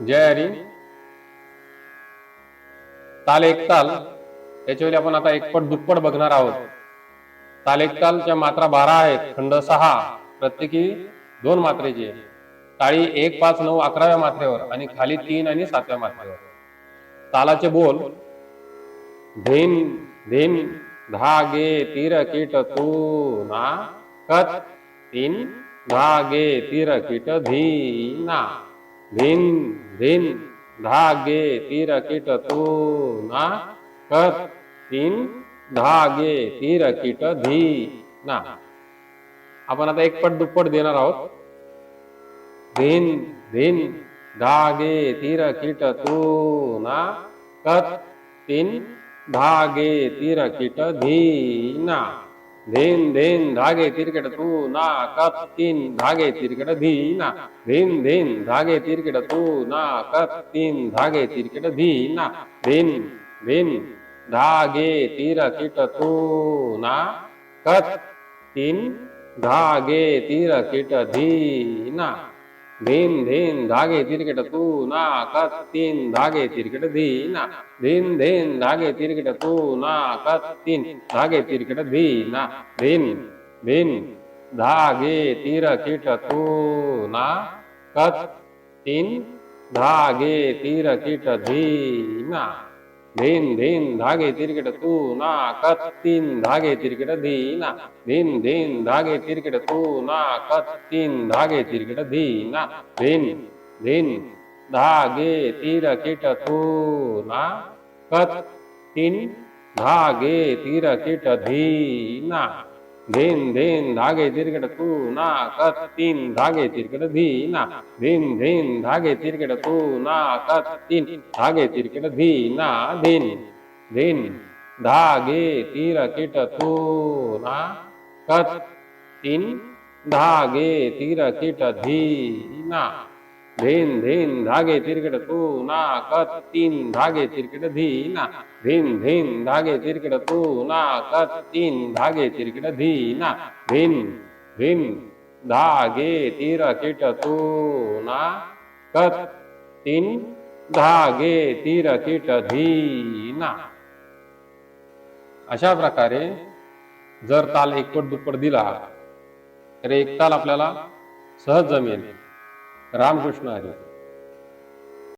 जय हरी. ताल एक ताल. याच्यावर आपण आता एकपट दुप्पट बघणार आहोत. ताल एक तालच्या मात्रा बारा आहेत. खंड सहा. प्रत्येकी दोन मात्रेची ताळी टाळी एक पाच नऊ अकराव्या मात्रेवर आणि खाली तीन आणि सातव्या मात्रेवर. तालाचे बोल. धेन धेन धागे तीर कीट तू ना कत तीन धागे तीर कीट धीना. धिन धिन धागे तीर कीट तू ना कत तीन धागे तीर कीट धी ना आपण आता एक पट दुप्पट देणार आहोत धिन धिन धागे तीर कीट तू ना कत तीन धागे तीर कीट धीना धिन ಧೀನ್ ಧೇನ್ ಧಾಗೆ ತಿರ್ಗಡ ತೂ ನಾ ಕತ್ತೀನ್ ಧಾಗೆ ತಿರ್ಗಡ ಧೀನ ಧೀನ್ ಧೇನ್ ಧಾಗೆ ತಿರ್ಗಡ ತೂ ನಾ ಕತ್ತೀನ್ ಧಾಗೆ ತಿರ್ಗಡ ಧೀನ ಧೀನ್ ಧೀನ್ ಧಾಗೆ ತೀರ ಕಿಟ ತೂ ನಾ ಕತ್ತೀನ್ ಧಾಗೆ ತೀರ ಕಿಟ ಧೀನ දේන් දේන් දාගේ තිරකට තූනා කත්තින් දාගේ තිරකට දීනා. දේන් දේන් දාගේ තිරකට තූනා කත්තින් දාගේ තිරකට දීනා. දේන් දේන් දාගේ තිරකට තූනා කත්තින් දාගේ තිරකට දීනා. ದೇನ್ ದೇನ್ ಧಾಗೆ ತಿರುಗಿಡ ತೂ ನಾ ಕತ್ತಿನ್ ಧಾಗೆ ತಿರುಗಿಡ ದೀನ. ದೇನ್ ದೇನ್ ಧಾಗೆ ತಿರುಗಿಡ ತೂ ನಾ ಕತ್ತಿನ್ ಧಾಗೆ ತಿರುಗಿಡ ದೀನ. ದೇನ್ ದೇನ್ ಧಾಗೆ ತೀರ ಕಿಟ ತೂ ನಾ ಕತ್ತಿನ್ ಧಾಗೆ ತೀರ ಕಿಟ ಧೀನ ಧೀನ್ ಧೀನ್ ಧಾಗೆ ತಿರ್ಗಡ ತೂ ನಾ ಕತ್ತೀನ್ ಧಾಗೆ ತಿರ್ಗಡ ಧೀ ನಾ ಧೀನ್ ಧಾಗೆ ತಿರ್ಗಡ ತೂ ನಾ ಕತ್ತೀನ್ ಧಾಗೆ ತಿರ್ಗಡ ಧೀ ನಾ ಧೀನ್ ಧಾಗೆ ತೀರ ಕಿಟ ತೂ ನಾ ಕತ್ತೀನ್ ಧಾಗೆ ತೀರ ಕಿಟ ಧೀ धीना धीन धागे तिरकड तू ना कत तीन धागे तिरकड धीना. धिन धीन धागे तिरकड तू ना कत तीन धागे तिरकड धीना. धिन धिन धागे तिरकिट तू ना कत तीन धागे तिरकिट धीना. अशा प्रकारे जर ताल एकपट दुप्पट दिला तर एक ताल आपल्याला सहज जमेल. Рам же